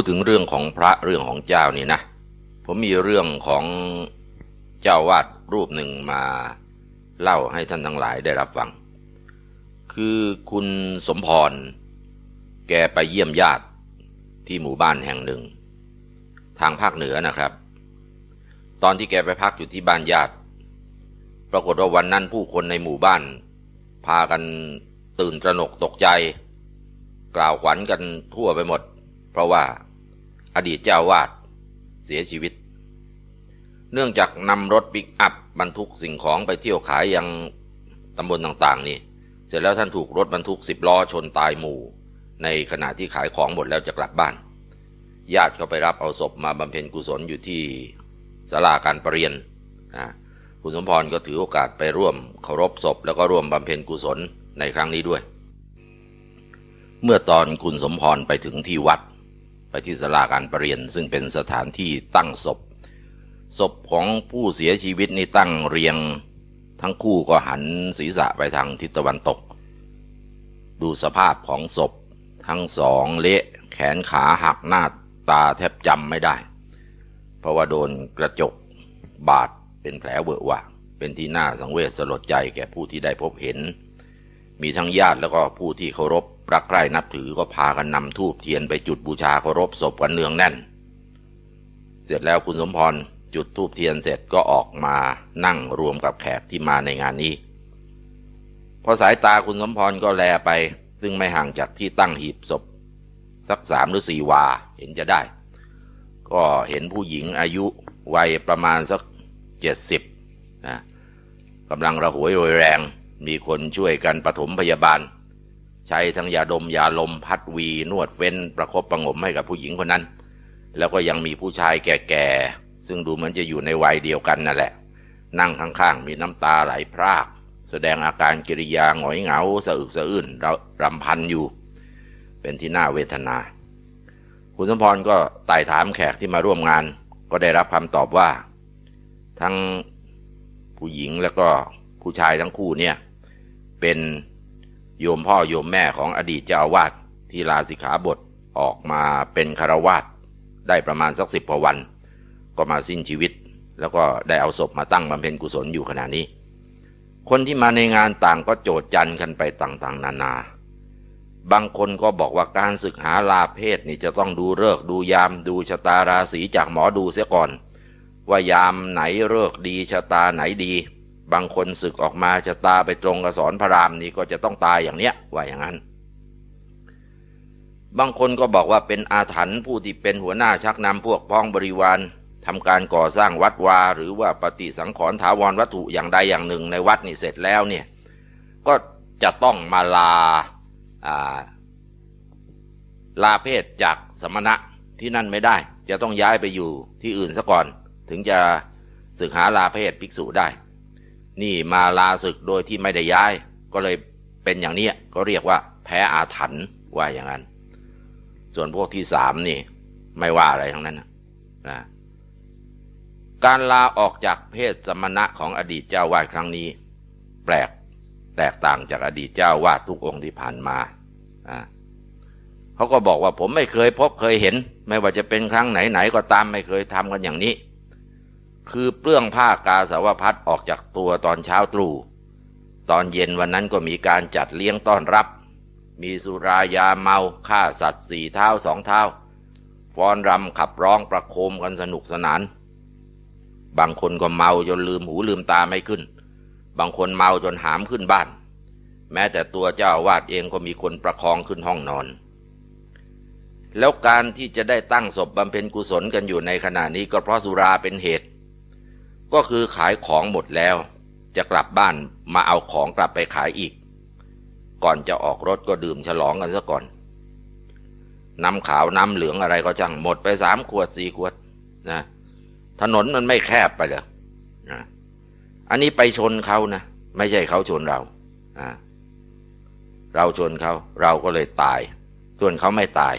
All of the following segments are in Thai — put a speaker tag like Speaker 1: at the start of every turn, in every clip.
Speaker 1: พูดถึงเรื่องของพระเรื่องของเจ้านี่นะ ผมมีเรื่องของเจ้าวาดรูปหนึ่งมาเล่าให้ท่านทั้งหลายได้รับฟัง คือคุณสมพร แกไปเยี่ยมญาติที่หมู่บ้านแห่งหนึ่ง ทางภาคเหนือนะครับ ตอนที่แกไปพักอยู่ที่บ้านญาติ ปรากฏว่าวันนั้นผู้คนในหมู่บ้าน พากันตื่นตระหนกตกใจ กล่าวขวัญกันทั่วไปหมด เพราะว่า อดีตเจ้าวาด เสียชีวิต เนื่องจากนำรถปิกอัพบรรทุกสิ่งของไปเที่ยวขายยังตำบลต่างๆ นี่ เสร็จแล้วท่านถูกรถบรรทุกสิบล้อชนตายหมู่ ในขณะที่ขายของหมดแล้วจะกลับบ้าน ญาติเขาไปรับเอาศพมาบำเพ็ญกุศลอยู่ที่ศาลาการประเรียนนะคุณสมพรก็ถือโอกาสไปร่วมเคารพศพแล้วก็ร่วมบำเพ็ญกุศลในครั้งนี้ด้วย เมื่อตอนคุณสมพรไปถึงที่วัด ไปที่ศาลาการประเรียน ซึ่งเป็นสถานที่ตั้งศพ ศพของผู้เสียชีวิตนี่ตั้งเรียง ทั้งคู่ก็หันศีรษะไปทางทิศตะวันตก ดูสภาพของศพ ทั้งสองเละแขนขาหักหน้าตาแทบจำไม่ได้ เพราะว่าโดนกระจกบาดเป็นแผลเวอะหวะเป็นที่น่าสังเวชสลดใจแก่ผู้ที่ได้พบเห็น มีทั้งญาติแล้วก็ผู้ที่เคารพ รักใคร่นับถือก็พากันนำทูบเทียนไปจุดบูชาเคารพศพกันเนืองแน่น เสร็จแล้วคุณสมพรจุดทูบเทียนเสร็จก็ออกมานั่งรวมกับแขกที่มาในงานนี้ พอสายตาคุณสมพรก็แลไป ซึ่งไม่ห่างจากที่ตั้งหีบศพ สักสามหรือสี่วาเห็นจะได้ ก็เห็นผู้หญิงอายุวัยประมาณสักเจ็ดสิบนะกำลังระหวยโรยแรง มีคนช่วยกันปฐมพยาบาล ใช้ทั้งยาดมยาลมพัดวี นวดเฟ้น ประคบประงมให้กับผู้หญิงคนนั้น แล้วก็ยังมีผู้ชายแก่ๆ ซึ่งดูเหมือนจะอยู่ในวัยเดียวกันนั่นแหละ นั่งข้างๆ มีน้ำตาไหลพราก แสดงอาการกิริยาหงอยเหงาสะอึกสะอื้นรำพันอยู่ เป็นที่น่าเวทนา คุณสมพรก็ไต่ถามแขกที่มาร่วมงาน ก็ได้รับคำตอบว่า ทั้งผู้หญิงแล้วก็ผู้ชายทั้งคู่เนี่ยเป็น โยมพ่อโยมแม่ของอดีตเจ้าอาวาสที่ลาสิกขาบทออกมาเป็นคารวาสได้ประมาณสักสิบกว่าวัน ก็มาสิ้นชีวิต แล้วก็ได้เอาศพมาตั้งบำเพ็ญกุศลอยู่ขณะนี้ คนที่มาในงานต่างก็โจดจันกันไปต่างๆ นานา บางคนก็บอกว่าการศึกหาลาเพศนี่จะต้องดูเลิกดูยามดูชะตาราศีจากหมอดูเสียก่อน ว่ายามไหนเลิกดีชะตาไหนดี บางคนศึกออกมาชะตาไปตรงกับสอนพระรามนี่ก็จะต้องตายอย่างเนี้ยว่าอย่างนั้น บางคนก็บอกว่าเป็นอาถรรพ์ผู้ที่เป็นหัวหน้าชักนำพวกพ้องบริวารทำการก่อสร้างวัดวา หรือว่าปฏิสังขรณ์ถาวรวัตถุอย่างใดอย่างหนึ่งในวัดนี่เสร็จแล้วเนี่ยก็จะต้องมาลาลาเพศจากสมณะที่นั่นไม่ได้ จะต้องย้ายไปอยู่ที่อื่นซะก่อน ถึงจะศึกหาลาเพศภิกษุได้ นี่มาลาศึกโดยที่ไม่ได้ย้าย ก็เลยเป็นอย่างนี้ก็เรียกว่า แพ้อาถรรพ์ว่าอย่างนั้น ส่วนพวกที่สามนี่ ไม่ว่าอะไรทั้งนั้นนะการลาออกจากเพศสมณะของอดีตเจ้าวาดครั้งนี้ แปลกแตกต่างจากอดีตเจ้าวาดทุกองค์ที่ผ่านมาเขาก็บอกว่าผมไม่เคยพบเคยเห็น ไม่ว่าจะเป็นครั้งไหนๆก็ตามไม่เคยทำกันอย่างนี้ คือเปลื้องผ้ากาสาวพัดออกจากตัวตอนเช้าตรู่ตอนเย็นวันนั้นก็มีการจัดเลี้ยงต้อนรับ มีสุรายาเมาฆ่าสัตว์สี่เท้าสองเท้าฟ้อนรำขับร้องประโคมกันสนุกสนาน บางคนก็เมาจนลืมหูลืมตาไม่ขึ้น บางคนเมาจนหามขึ้นบ้าน แม้แต่ตัวเจ้าวาดเองก็มีคนประคองขึ้นห้องนอน แล้วการที่จะได้ตั้งศพบำเพ็ญกุศลกันอยู่ในขณะนี้ก็เพราะสุราเป็นเหตุ ก็คือขายของหมดแล้ว จะกลับบ้านมาเอาของกลับไปขายอีก ก่อนจะออกรถก็ดื่มฉลองกันซะก่อน น้ำขาวน้ำเหลืองอะไรก็จังหมดไปสามขวดสี่ขวดนะถนนมันไม่แคบไปเลยนะอันนี้ไปชนเขานะ ไม่ใช่เขาชนเราเราชนเขาเราก็เลยตาย ส่วนเขาไม่ตาย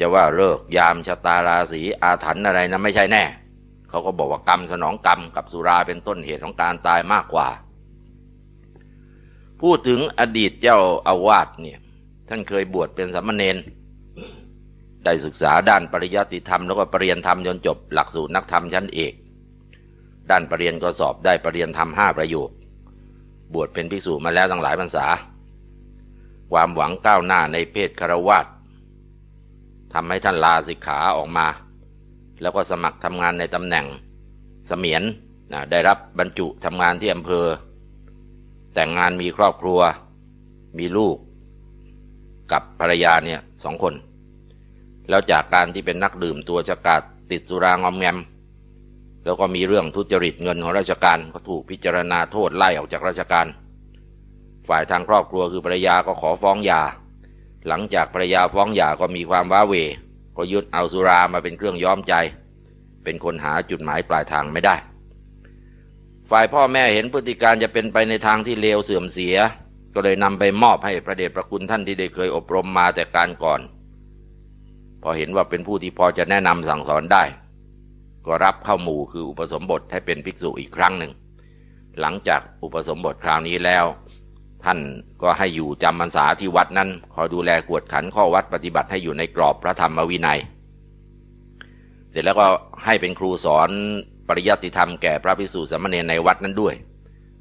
Speaker 1: จะว่าเลิกยามชะตาราศีอาถรรพ์อะไรนะไม่ใช่แน่ เขาก็บอกว่ากรรมสนองกรรมกับสุราเป็นต้นเหตุของการตายมากกว่า พูดถึงอดีตเจ้าอาวาสเนี่ยท่านเคยบวชเป็นสามเณรได้ศึกษาด้านปริยัติธรรมแล้วก็ปรริญญาธรรมจนจบหลักสูตรนักธรรมชั้นเอก ด้านปรริญญาก็สอบได้ปรริญญาธรรมห้าประโยค บวชเป็นภิกษุมาแล้วตั้งหลายพรรษา ความหวังก้าวหน้าในเพศคารวาสทำให้ท่านลาสิกขาออกมา แล้วก็สมัครทำงานในตำแหน่งเสมียนนะได้รับบรรจุทำงานที่อำเภอ แต่งงานมีครอบครัว มีลูก กับภรรยาเนี่ยสองคน แล้วจากการที่เป็นนักดื่มตัวชะกาดติดสุรางอมแงม แล้วก็มีเรื่องทุจริตเงินของราชการก็ถูกพิจารณาโทษไล่ออกจากราชการ ฝ่ายทางครอบครัวคือภรรยาก็ขอฟ้องหย่า หลังจากภรรยาฟ้องหย่าก็มีความว้าเหว ก็ยึดเอาสุรามาเป็นเครื่องย้อมใจ เป็นคนหาจุดหมายปลายทางไม่ได้ ฝ่ายพ่อแม่เห็นพฤติการจะเป็นไปในทางที่เลวเสื่อมเสีย ก็เลยนำไปมอบให้พระเดชพระคุณท่านที่ได้เคยอบรมมาแต่การก่อน พอเห็นว่าเป็นผู้ที่พอจะแนะนำสั่งสอนได้ ก็รับเข้าหมู่คืออุปสมบทให้เป็นภิกษุอีกครั้งหนึ่ง หลังจากอุปสมบทคราวนี้แล้ว ท่านก็ให้อยู่จำพรรษาที่วัดนั้นคอยดูแลกวดขันข้อวัดปฏิบัติให้อยู่ในกรอบพระธรรมวินัย เสร็จแล้วก็ให้เป็นครูสอนปริยัติธรรมแก่พระภิกษุสามเณรในวัดนั้นด้วย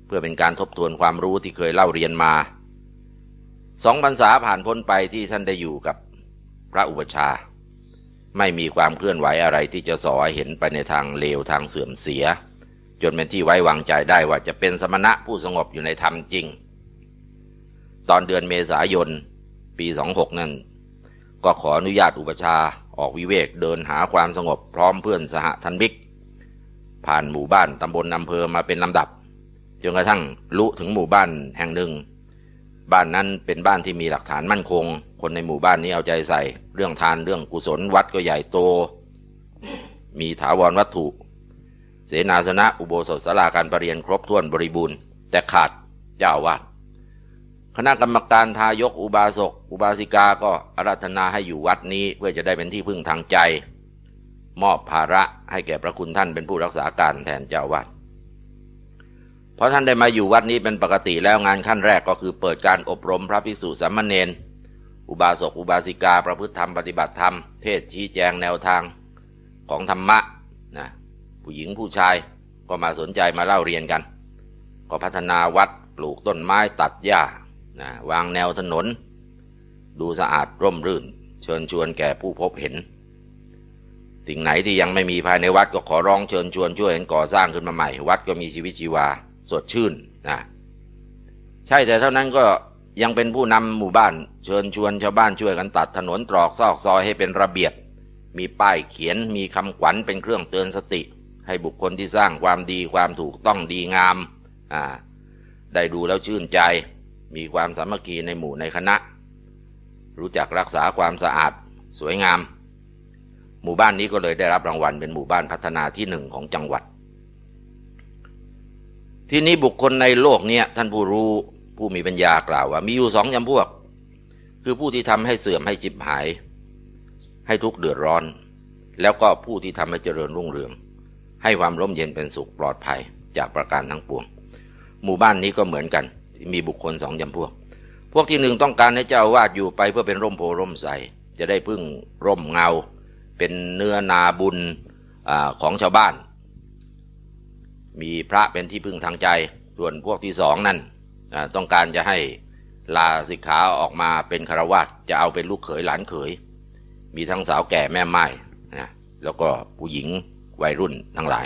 Speaker 1: เพื่อเป็นการทบทวนความรู้ที่เคยเล่าเรียนมาสองพรรษาผ่านพ้นไปที่ท่านได้อยู่กับพระอุปชา ไม่มีความเคลื่อนไหวอะไรที่จะสอให้เห็นไปในทางเลวทางเสื่อมเสีย จนเป็นที่ไว้วางใจได้ว่าจะเป็นสมณะผู้สงบอยู่ในธรรมจริง ตอนเดือนเมษายน ปี 26 นั้นก็ขออนุญาตอุปชาออกวิเวกเดินหาความสงบพร้อมเพื่อนสหทันบิก ผ่านหมู่บ้านตำบลอำเภอมาเป็นลำดับจนกระทั่งลุถึงหมู่บ้านแห่งหนึ่ง บ้านนั้นเป็นบ้านที่มีหลักฐานมั่นคง คนในหมู่บ้านนี้เอาใจใส่ เรื่องทานเรื่องกุศลวัดก็ใหญ่โต มีถาวรวัตถุ เสนาสนะอุโบสถสลาการประเรียนครบถ้วนบริบูรณ์ แต่ขาดเจ้าวาด คณะกรรมการทายกอุบาสก อุบาสิกาก็อาราธนาให้อยู่วัดนี้เพื่อจะได้เป็นที่พึ่งทางใจ มอบภาระให้แก่พระคุณท่านเป็นผู้รักษาการแทนเจ้าวาดเพราะท่านได้มาอยู่วัดนี้เป็นปกติแล้วงานขั้นแรกก็คือเปิดการอบรมพระภิกษุสามเณรอุบาสกอุบาสิกาประพฤติธรรมปฏิบัติธรรม เทศชี้แจงแนวทางของธรรมะนะผู้หญิงผู้ชายก็มาสนใจมาเล่าเรียนกัน ก็พัฒนาวัดปลูกต้นไม้ตัดหญ้า นะวางแนวถนน ดูสะอาดร่มรื่น เชิญชวนแก่ผู้พบเห็น สิ่งไหนที่ยังไม่มีภายในวัดก็ขอร้องเชิญชวนช่วยกันก่อสร้างขึ้นมาใหม่ วัดก็มีชีวิตชีวาสดชื่นนะใช่แต่เท่านั้นก็ยังเป็นผู้นำหมู่บ้าน เชิญชวนชาวบ้านช่วยกันตัดถนนตรอกซอกซอยให้เป็นระเบียบ มีป้ายเขียนมีคำขวัญเป็นเครื่องเตือนสติ ให้บุคคลที่สร้างความดีความถูกต้องดีงามอ่าได้ดูแล้วชื่นใจ มีความสามัคคีในหมู่ในคณะ รู้จักรักษาความสะอาดสวยงาม หมู่บ้านนี้ก็เลยได้รับรางวัลเป็นหมู่บ้านพัฒนาที่หนึ่งของจังหวัด ที่นี้บุคคลในโลกนี้ท่านผู้รู้ผู้มีปัญญากล่าวว่า มีอยู่สองจำพวก คือผู้ที่ทำให้เสื่อมให้จิบหาย ให้ทุกข์เดือดร้อน แล้วก็ผู้ที่ทำให้เจริญรุ่งเรือง ให้ความร่มเย็นเป็นสุขปลอดภัยจากประการทั้งปวง หมู่บ้านนี้ก็เหมือนกัน มีบุคคลสองจำพวก พวกที่หนึ่งต้องการให้เจ้าวาดอยู่ไปเพื่อเป็นร่มโพร่มใสจะได้พึ่งร่มเงา เป็นเนื้อนาบุญอของชาวบ้าน มีพระเป็นที่พึ่งทางใจ ส่วนพวกที่สองนั่นต้องการจะให้ลาสิกขาออกมาเป็นคารวาสจะเอาเป็นลูกเขยหลานเขย มีทั้งสาวแก่แม่ไม้นะแล้วก็ผู้หญิงวัยรุ่นทั้งหลาย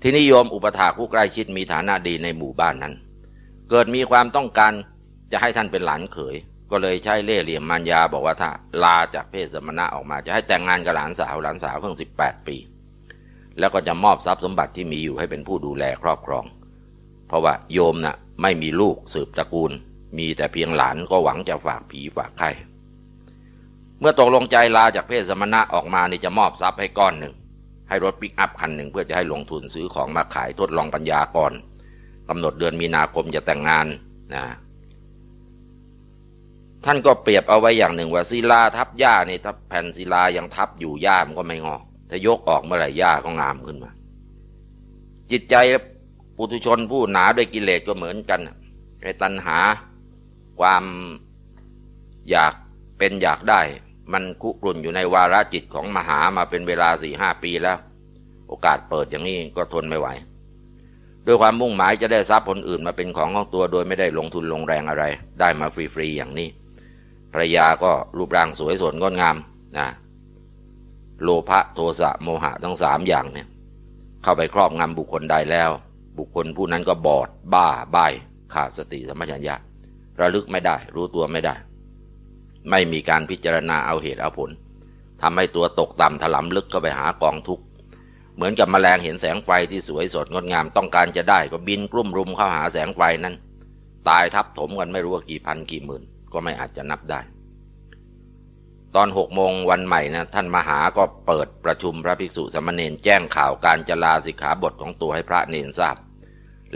Speaker 1: ที่นิยมอุปถาผู้ใกล้ชิดมีฐานะดีในหมู่บ้านนั้น เกิดมีความต้องการจะให้ท่านเป็นหลานเขย ก็เลยใช้เล่ห์เหลี่ยมมารยาบอกว่าถ้าลาจากเพศสมณะออกมาจะให้แต่งงานกับหลานสาวหลานสาวเพิ่งสิบแปดปี แล้วก็จะมอบทรัพย์สมบัติที่มีอยู่ให้เป็นผู้ดูแลครอบครอง เพราะว่าโยมนะ่ะไม่มีลูกสืบตระกูล มีแต่เพียงหลานก็หวังจะฝากผีฝากไข่เมื่อตกลงใจลาจากเพศสมณะออกมานี่จะมอบทรัพย์ให้ก้อนหนึ่ง ให้รถปิกอัพคันหนึ่งเพื่อจะให้ลงทุนซื้อของมาขายทดลองปัญญาก่อน กำหนดเดือนมีนาคมจะแต่งงานนะท่านก็เปรียบเอาไว้อย่างหนึ่งว่าศิลาทับหญ้านี่ถ้าแผ่นศิลายังทับอยู่หญ้ามันก็ไม่งอก ถ้ายกออกเมื่อไหร่หญ้าก็งามขึ้นมา จิตใจปุถุชนผู้หนาด้วยกิเลสก็เหมือนกันไอ้ตัณหาความอยากเป็นอยากได้ มันคุกรุ่นอยู่ในวาระจิตของมหามาเป็นเวลาสี่ห้าปีแล้ว โอกาสเปิดอย่างนี้ก็ทนไม่ไหว ด้วยความมุ่งหมายจะได้ทรัพย์คนอื่นมาเป็นของของตัวโดยไม่ได้ลงทุนลงแรงอะไร ได้มาฟรีๆอย่างนี้ภรรยาก็รูปร่างสวยสดงดงามนะโลภะโทสะโมหะทั้งสามอย่างเนี่ย เข้าไปครอบงำบุคคลใดแล้ว บุคคลผู้นั้นก็บอด บ้าใบขาดสติสมปชัญญะระลึกไม่ได้ รู้ตัวไม่ได้ ไม่มีการพิจารณาเอาเหตุเอาผลทำให้ตัวตกต่ำถลำลึกเข้าไปหากองทุกข์ เหมือนกับแมลงเห็นแสงไฟที่สวยสดงดงามต้องการจะได้ก็บินกลุ่มรุมเข้าหาแสงไฟนั้น ตายทับถมกันไม่รู้ว่ากี่พันกี่หมื่น ก็ไม่อาจจะนับได้ ตอนหกโมงวันใหม่นะท่านมหาก็เปิดประชุมพระภิกษุสามเณรแจ้งข่าวการจลาสิกขาบทของตัวให้พระเนนทราบ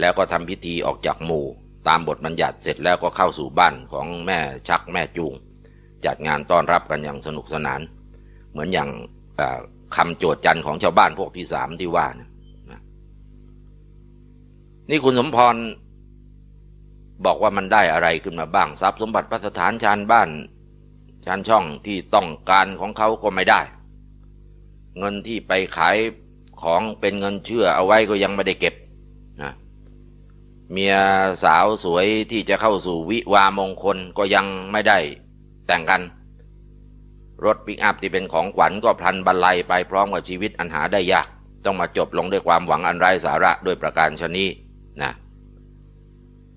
Speaker 1: แล้วก็ทำพิธีออกจากหมู่ ตามบทบัญญัติเสร็จแล้วก็เข้าสู่บ้านของแม่ชักแม่จูงจัดงานต้อนรับกันอย่างสนุกสนาน เหมือนอย่าง คำโจทย์จันของชาวบ้านพวกที่สามที่ว่านะนี่คุณสมพรบอกว่ามันได้อะไรขึ้นมาบ้างทรัพย์สมบัติพัสถานชานบ้านชานช่องที่ต้องการของเขาก็ไม่ได้ เงินที่ไปขายของเป็นเงินเชื่อเอาไว้ก็ยังไม่ได้เก็บนะเมียสาวสวยที่จะเข้าสู่วิวามงคลก็ยังไม่ได้แต่งกัน รถปิกอัพที่เป็นของขวัญก็พลันบรรลัยไปพร้อมกับชีวิตอันหาได้ยาก ต้องมาจบลงด้วยความหวังอันไร้สาระด้วยประการชนี้นะ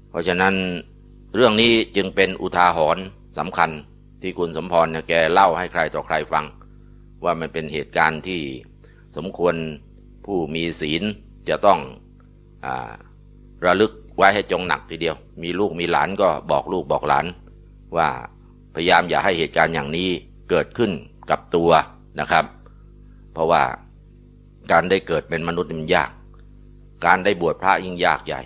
Speaker 1: เพราะฉะนั้นเรื่องนี้จึงเป็นอุทาหรณ์สำคัญที่คุณสมพรเนี่ยแกเล่าให้ใครต่อใครฟัง ว่ามันเป็นเหตุการณ์ที่สมควรผู้มีศีลจะต้องอระลึกไว้ให้จงหนักทีเดียว มีลูกมีหลานก็บอกลูกบอกหลาน ว่าพยายามอย่าให้เหตุการณ์อย่างนี้ เกิดขึ้นกับตัวนะครับ เพราะว่าการได้เกิดเป็นมนุษย์มันยาก การได้บวชพระยิ่งยากใหญ่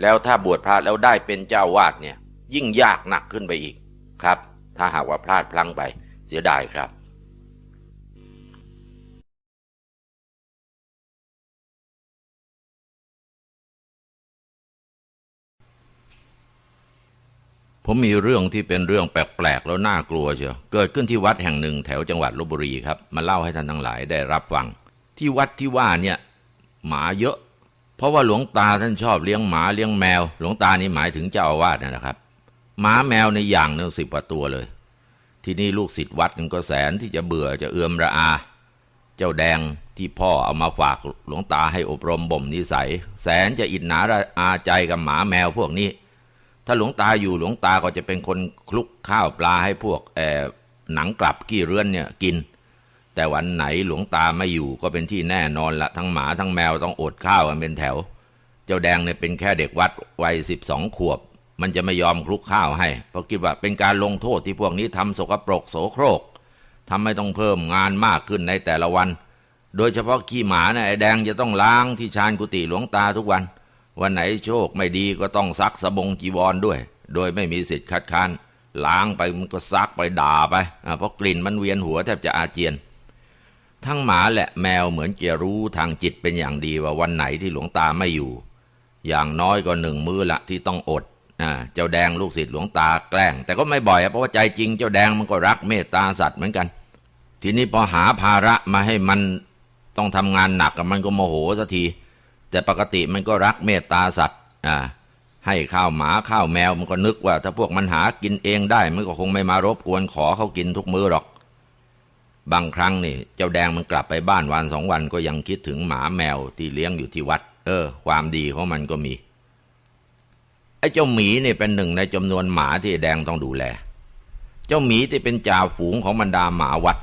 Speaker 1: แล้วถ้าบวชพระแล้วได้เป็นเจ้าวาดเนี่ยยิ่งยากหนักขึ้นไปอีกครับ ถ้าหากว่าพลาดพลั้งไปเสียดายครับ
Speaker 2: ผมมีเรื่องที่เป็นเรื่องแปลกๆแล้วน่ากลัวเชียว เกิดขึ้นที่วัดแห่งหนึ่งแถวจังหวัดลบบุรีครับ มาเล่าให้ท่านทั้งหลายได้รับฟัง ที่วัดที่ว่าเนี่ยหมาเยอะ เพราะว่าหลวงตาท่านชอบเลี้ยงหมาเลี้ยงแมว หลวงตานี่หมายถึงเจ้าอาวาสนะครับ หมาแมวในอย่างหนึ่งสิบกว่าตัวเลย ที่นี่ลูกศิษย์วัดก็แสนที่จะเบื่อจะเอื่อมระอา เจ้าแดงที่พ่อเอามาฝากหลวงตาให้อบรมบ่มนิสัย แสนจะอิจฉาระอาใจกับหมาแมวพวกนี้ ถ้าหลวงตาอยู่หลวงตาก็จะเป็นคนคลุกข้าวปลาให้พวกแอบหนังกลับกี้เรือนเนี่ยกิน แต่วันไหนหลวงตาไม่อยู่ก็เป็นที่แน่นอนละทั้งหมาทั้งแมวต้องอดข้าวกันเป็นแถว เจ้าแดงเนี่ยเป็นแค่เด็กวัดวัยสิบสองขวบ มันจะไม่ยอมคลุกข้าวให้ เพราะคิดว่าเป็นการลงโทษที่พวกนี้ทำสกปรกโสโครกทำให้ต้องเพิ่มงานมากขึ้นในแต่ละวัน โดยเฉพาะขี้หมาเนี่ยไอ้แดงจะต้องล้างที่ชานกุฏิหลวงตาทุกวัน วันไหนโชคไม่ดีก็ต้องซักสบงจีวรด้วย โดยไม่มีสิทธิ์คัดค้านล้างไปมันก็ซักไปด่าไปเพราะกลิ่นมันเวียนหัวแทบจะอาเจียน ทั้งหมาและแมวเหมือนจะรู้ทางจิตเป็นอย่างดีว่าวันไหนที่หลวงตาไม่อยู่ อย่างน้อยก็หนึ่งมื้อละที่ต้องอดเจ้าแดงลูกศิษย์หลวงตาแกล้ง แต่ก็ไม่บ่อยเพราะว่าใจจริงเจ้าแดงมันก็รักเมตตาสัตว์เหมือนกัน ทีนี้พอหาภาระมาให้มันต้องทำงานหนักมันก็โมโหสักที แต่ปกติมันก็รักเมตตาสัตว์อ่าให้ข้าวหมาข้าวแมวมันก็นึกว่า ถ้าพวกมันหากินเองได้มันก็คงไม่มารบกวนขอเขากินทุกมื้อหรอก บางครั้งนี่ เจ้าแดงมันกลับไปบ้านวันสองวันก็ยังคิดถึงหมาแมวที่เลี้ยงอยู่ที่วัด เออ ความดีของมันก็มีไอ้เจ้าหมีนี่เป็นหนึ่งในจำนวนหมาที่แดงต้องดูแล เจ้าหมีที่เป็นจ่าฝูงของบรรดาหมาวัด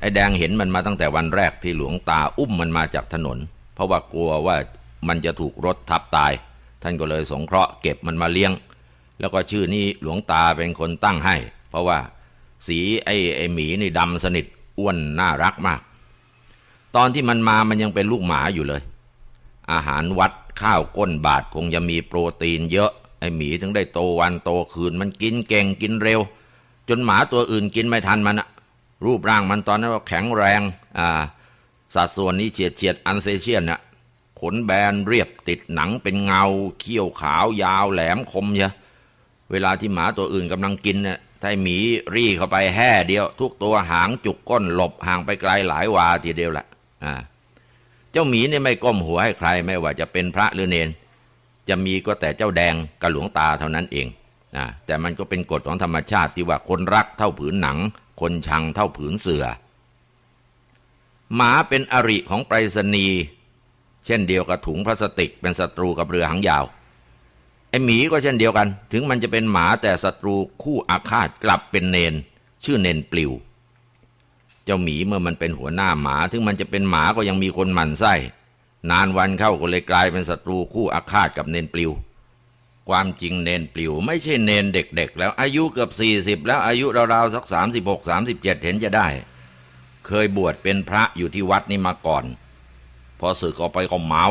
Speaker 2: ไอ้แดงเห็นมันมาตั้งแต่วันแรกที่หลวงตาอุ้มมันมาจากถนน เพราะว่ากลัวว่ามันจะถูกรถทับตาย ท่านก็เลยสงเคราะห์เก็บมันมาเลี้ยง แล้วก็ชื่อนี้หลวงตาเป็นคนตั้งให้ เพราะว่าสีไอ้ไอ้หมีนี่ดำสนิทอ้วนน่ารักมาก ตอนที่มันมามันยังเป็นลูกหมาอยู่เลย อาหารวัดข้าวก้นบาทคงจะมีโปรตีนเยอะ ไอ้หมีถึงได้โตวันโตคืน มันกินเก่งกินเร็ว จนหมาตัวอื่นกินไม่ทันมันอะรูปร่างมันตอนนั้นก็แข็งแรง อ่า สัดส่วนนี้เฉียดเฉียดอันเซเชียนนะขนแบนเรียบติดหนังเป็นเงา เขี้ยวขาวยาวแหลมคมเยอะเวลาที่หมาตัวอื่นกำลังกินเนี่ยถ้าหมีรี่เข้าไปแห่เดียว ทุกตัวหางจุกก้นหลบห่างไปไกลหลายวาทีเดียวละอ่าเจ้าหมีนี่ไม่ก้มหัวให้ใครไม่ว่าจะเป็นพระหรือเนน จะมีก็แต่เจ้าแดงกับหลวงตาเท่านั้นเองอ่าแต่มันก็เป็นกฎของธรรมชาติที่ว่าคนรักเท่าผืนหนัง คนชังเท่าผืนเสือ หมาเป็นอริของไปรษณีย์เช่นเดียวกับถุงพลาสติก เป็นศัตรูกับเรือหางยาวไอหมีก็เช่นเดียวกัน ถึงมันจะเป็นหมาแต่ศัตรูคู่อาฆาตกลับเป็นเนน ชื่อเนนปลิว เจ้าหมีเมื่อมันเป็นหัวหน้าหมา ถึงมันจะเป็นหมาก็ยังมีคนหมั่นไส้ นานวันเข้าก็เลยกลายเป็นศัตรูคู่อาฆาตกับเนนปลิว ความจริงเนนปลิว ไม่ใช่เนนเด็กๆ แล้วอายุเกือบสี่สิบแล้วอายุราวๆสักสามสิบหกสามสิบเจ็ดเห็นจะได้ เคยบวชเป็นพระอยู่ที่วัดนี้มาก่อน พอสึกออกไปก็เมา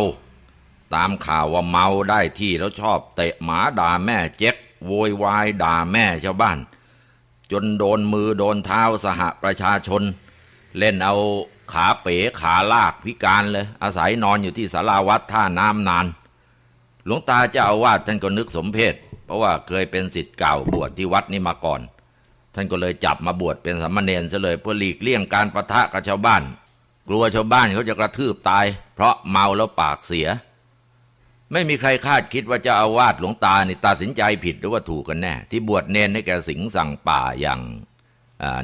Speaker 2: ตามข่าวว่าเมาได้ที่แล้วชอบเตะหมาด่าแม่เจ๊กโวยวายด่าแม่ชาวบ้าน จนโดนมือโดนเท้าสหประชาชน เล่นเอาขาเป๋ขาลากพิการเลย อาศัยนอนอยู่ที่สาราวัดท่าน้ำนาน หลวงตาเจ้าอาวาสท่านก็นึกสมเพศเพราะว่าเคยเป็นสิทธิ์เก่าบวชที่วัดนี้มาก่อน ท่านก็เลยจับมาบวชเป็นสามเณรซะเลยเพื่อหลีกเลี่ยงการประทะกับชาวบ้าน กลัวชาวบ้านเขาจะกระทืบตาย เพราะเมาแล้วปากเสีย ไม่มีใครคาดคิดว่าจะอาวาสหลวงตานี่ตัดสินใจผิดหรือว่าถูกกันแน่ ที่บวชเนนให้แกสิงสั่งป่าอย่าง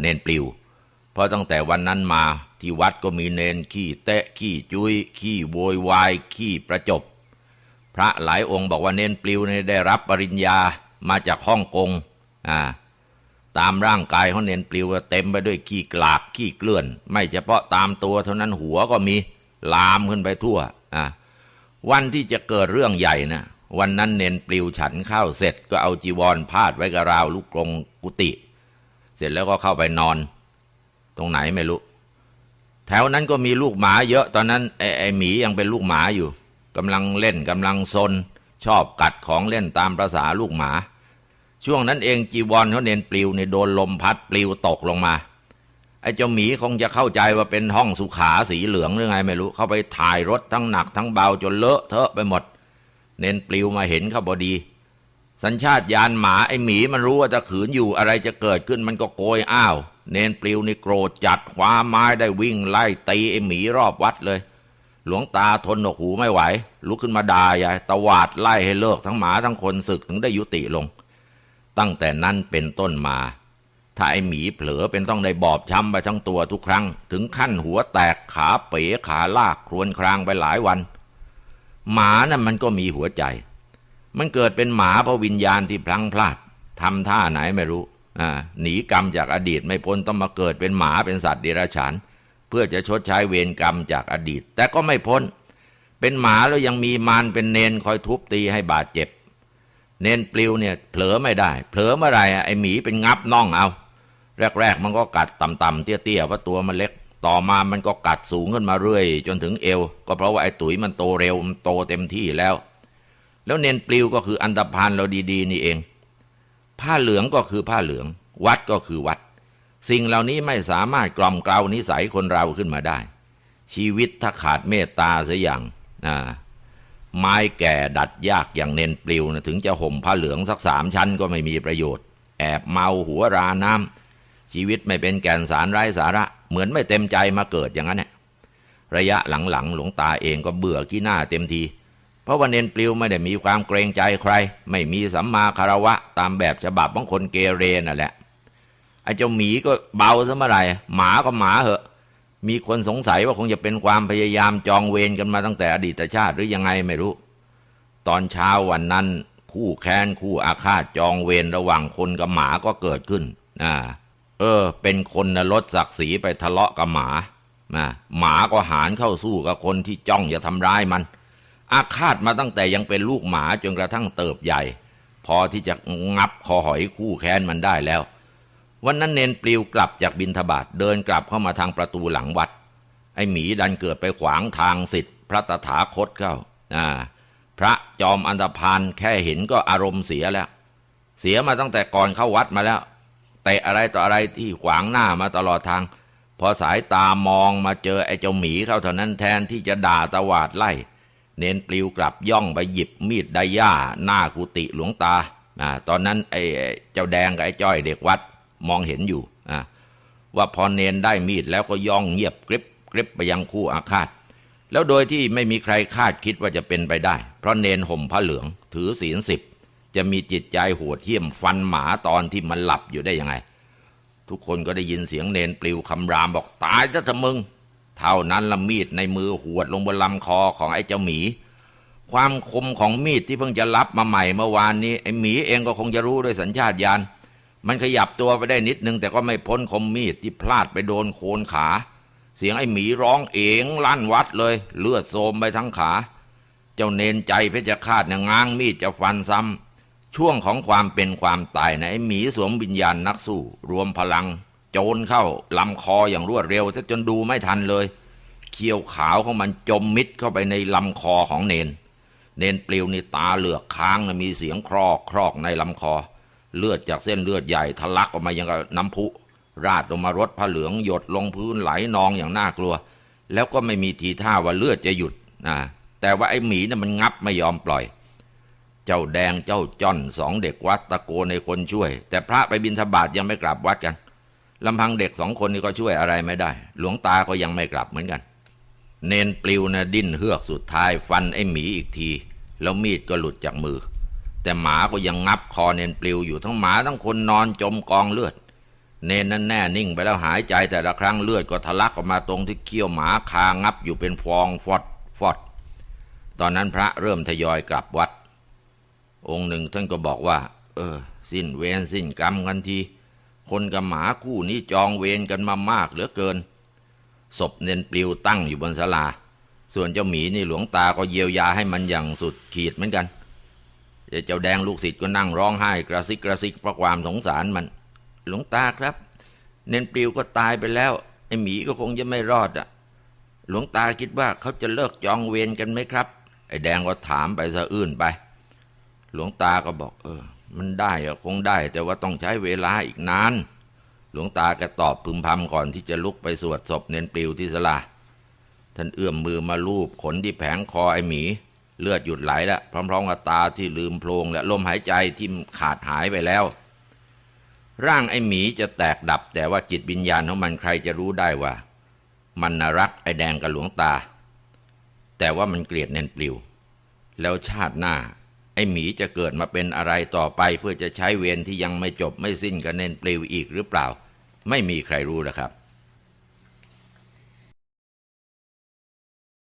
Speaker 2: เนนปลิว เพราะตั้งแต่วันนั้นมาที่วัดก็มีเนนขี้เตะขี้จุยขี้โวยวายขี้ประจบ พระหลายองค์บอกว่าเนนปลิวเนี่ยได้รับปริญญามาจากฮ่องกงอ่า ตามร่างกายของเนนปลิวเต็มไปด้วยขี้กลากขี้เกลื่อน ไม่เฉพาะตามตัวเท่านั้นหัวก็มีลามขึ้นไปทั่วอะวันที่จะเกิดเรื่องใหญ่นะวันนั้นเนนปลิวฉันข้าวเสร็จก็เอาจีวรพาดไว้กับราวลูกกรงกุฏิเสร็จแล้วก็เข้าไปนอน ตรงไหนไม่รู้ แถวนั้นก็มีลูกหมาเยอะตอนนั้นไอ้ไอ้หมียังเป็นลูกหมาอยู่กำลังเล่นกำลังซนชอบกัดของเล่นตามประษาลูกหมา ช่วงนั้นเองจีวรเขาเน้นปลิวเนี่ยโดนลมพัดปลิวตกลงมา ไอ้เจ้าหมีคงจะเข้าใจว่าเป็นห้องสุขาสีเหลืองหรือไงไม่รู้ เข้าไปถ่ายรถทั้งหนักทั้งเบาจนเลอะเทอะไปหมด เน้นปลิวมาเห็นเข้าพอดี สัญชาตญาณหมาไอ้หมีมันรู้ว่าจะขืนอยู่อะไรจะเกิดขึ้นมันก็โกยอ้าว เน้นปลิวนี่โกรธจัดคว้าไม้ได้วิ่งไล่ตีไอ้หมีรอบวัดเลย หลวงตาทนหนวกหูไม่ไหว ลุกขึ้นมาด่ายายตวาดไล่ให้เลิกทั้งหมาทั้งคนศึกถึงได้ยุติลง ตั้งแต่นั้นเป็นต้นมา ถ้าไอหมีเผลอเป็นต้องได้บอบช้ำไปทั้งตัวทุกครั้ง ถึงขั้นหัวแตกขาเป๋ขาลากครวนครางไปหลายวัน หมานะ่ะมันก็มีหัวใจ มันเกิดเป็นหมาเพราะวิญญาณที่พลังพลาดทำท่าไหนไม่รู้อ่าหนีกรรมจากอดีตไม่พ้นต้องมาเกิดเป็นหมาเป็นสัตว์เดรัจฉาน เพื่อจะชดใช้เวรกรรมจากอดีต แต่ก็ไม่พ้น เป็นหมาแล้วยังมีมารเป็นเนนคอยทุบตีให้บาดเจ็บ เนนปลิวเนี่ยเผลอไม่ได้ เผลอเมื่อไรอะไอหมีเป็นงับน่องเอา แรก ๆ มันก็กัดต่ำๆเตี้ยๆเพราะตัวมันเล็ก ต่อมามันก็กัดสูงขึ้นมาเรื่อย จนถึงเอว ก็เพราะว่าไอตุ๋ยมันโตเร็วมันโตเต็มที่แล้ว แล้วเนนปลิวก็คืออันตพานเราดีๆ นี่เอง ผ้าเหลืองก็คือผ้าเหลือง วัดก็คือวัด สิ่งเหล่านี้ไม่สามารถกล่อมเกลานิสัยคนเราขึ้นมาได้ ชีวิตถ้าขาดเมตตาเสียอย่างอ่า ไม้แก่ดัดยากอย่างเน้นปลิวนะถึงจะห่มผ้าเหลืองสักสามชั้นก็ไม่มีประโยชน์ แอบเมาหัวราน้ำชีวิตไม่เป็นแก่นสารไร้สาระ เหมือนไม่เต็มใจมาเกิดอย่างนั้นเนี่ยระยะหลังๆหลวงตาเองก็เบื่อขี้หน้าเต็มที เพราะว่าเน้นปลิวไม่ได้มีความเกรงใจใคร ไม่มีสัมมาคารวะ ตามแบบฉบับของคนเกเรนั่นแหละไอ้เจ้าหมีก็เบาซะเมื่อไหร่หมาก็หมาเหอะ มีคนสงสัยว่าคงจะเป็นความพยายามจองเวรกันมาตั้งแต่อดีตชาติหรือยังไงไม่รู้ ตอนเช้าวันนั้น คู่แค้นคู่อาฆาตจองเวรระหว่างคนกับหมาก็เกิดขึ้นอ่าเออ เป็นคนนลดศักดิ์ศรีไปทะเลาะกับหมาอ่าหมาก็หานเข้าสู้กับคนที่จ้องจะทำร้ายมัน อาฆาตมาตั้งแต่ยังเป็นลูกหมาจนกระทั่งเติบใหญ่ พอที่จะงับคอหอยคู่แค้นมันได้แล้ว วันนั้นเนนปลิวกลับจากบินทบาทเดินกลับเข้ามาทางประตูหลังวัด ไอ้หมีดันเกิดไปขวางทางสิทธิ์พระตถาคตเข้าอ่าพระจอมอันธพาลแค่เห็นก็อารมณ์เสียแล้ว เสียมาตั้งแต่ก่อนเข้าวัดมาแล้ว แต่อะไรต่ออะไรที่ขวางหน้ามาตลอดทาง พอสายตามองมาเจอไอ้เจ้าหมีเข้าเท่านั้นแทนที่จะด่าตวาดไล่ เนนปลิวกลับย่องไปหยิบมีดไดย่าหน้ากุฏิหลวงตาอ่าตอนนั้นไอ้เจ้าแดงกับไอ้จ้อยเด็กวัด มองเห็นอยู่อะว่าพอเนนได้มีดแล้วก็ย่องเงียบกริบกริบไปยังคู่อาฆาต แล้วโดยที่ไม่มีใครคาดคิดว่าจะเป็นไปได้ เพราะเนนห่มผ้าเหลืองถือศีลสิบจะมีจิตใจโหดเหี้ยมฟันหมาตอนที่มันหลับอยู่ได้ยังไง ทุกคนก็ได้ยินเสียงเนนปลิวคำรามบอกตายซะเถอะมึง เท่านั้นละมีดในมือหวดลงบนลำคอของไอ้เจ้าหมี ความคมของมีดที่เพิ่งจะรับมาใหม่เมื่อวานนี้ไอ้หมีเองก็คงจะรู้ด้วยสัญชาตญาณ มันขยับตัวไปได้นิดนึง แต่ก็ไม่พ้นคมมีดที่พลาดไปโดนโคนขา เสียงไอ้หมีร้องเอ๋งลั่นวัดเลย เลือดโสมไปทั้งขา เจ้าเนนใจเพชฌฆาตเนี่ยง้างมีดจะฟันซ้ำช่วงของความเป็นความตายนะไอ้หมีสวมวิญญาณนักสู้ รวมพลัง โจรเข้าลำคออย่างรวดเร็วซะจนดูไม่ทันเลย เขี้ยวขาวของมันจมมิดเข้าไปในลำคอของเนน เนนปลิวนี่ตาเหลือกค้างนะมีเสียงครอกครอกในลำคอ เลือดจากเส้นเลือดใหญ่ทะลักออกมายังกับน้ำพุ ราดลงมารถผ้าเหลืองหยดลงพื้นไหลนองอย่างน่ากลัว แล้วก็ไม่มีทีท่าว่าเลือดจะหยุดนะแต่ว่าไอ้หมีน่ะมันงับไม่ยอมปล่อย เจ้าแดงเจ้าจ้อนสองเด็กวัดตะโกนในคนช่วย แต่พระไปบิณฑบาตยังไม่กลับวัดกันลำพังเด็กสองคนนี้ก็ช่วยอะไรไม่ได้ หลวงตาก็ยังไม่กลับเหมือนกัน เนนปลิวนะดิ้นเฮือกสุดท้าย ฟันไอ้หมีอีกที แล้วมีดก็หลุดจากมือ แต่หมาก็ยังงับคอเนนปลิวอยู่ทั้งหมาทั้งคนนอนจมกองเลือด เนนนั้นแน่นิ่งไปแล้วหายใจแต่ละครั้งเลือดก็ทะลักออกมาตรงที่เขี้ยวหมาคางับอยู่เป็นฟองฟอดฟอด ตอนนั้นพระเริ่มทยอยกลับวัด องค์หนึ่งท่านก็บอกว่า เออ สิ้นเวรสิ้นกรรมกันทีคนกับหมาคู่นี้จองเวรกันมามากเหลือเกินศพเนนปลิวตั้งอยู่บนศาลา ส่วนเจ้าหมีนี่หลวงตาก็เยียวยาให้มันอย่างสุดขีดเหมือนกัน เจ้าแดงลูกศิษย์ก็นั่งร้องไห้กระซิกกระซิกเพราะความสงสารมัน หลวงตาครับ เนนปลิวก็ตายไปแล้วไอ้หมีก็คงจะไม่รอดอะ หลวงตาคิดว่าเขาจะเลิกจองเวรกันไหมครับ ไอ้แดงก็ถามไปสะอื้นไป หลวงตาก็บอก เออ มันได้อะคงได้ แต่ว่าต้องใช้เวลาอีกนาน หลวงตาก็ตอบพึมพำก่อนที่จะลุกไปสวดศพเนนปลิวที่สลาท่านเอื้อมมือมาลูบขนที่แผงคอไอหมี เลือดหยุดไหลแล้วพร้อมๆกับตาที่ลืมโพลงและลมหายใจที่ขาดหายไปแล้ว ร่างไอหมีจะแตกดับ แต่ว่าจิตวิญญาณของมันใครจะรู้ได้ว่า มันนรักไอแดงกับหลวงตา แต่ว่ามันเกลียดเนนปลิว แล้วชาติหน้า ไอหมีจะเกิดมาเป็นอะไรต่อไปเพื่อจะใช้เวรที่ยังไม่จบไม่สิ้นกับเนนปลิวอีกหรือเปล่า ไม่มีใครรู้หรอกครับ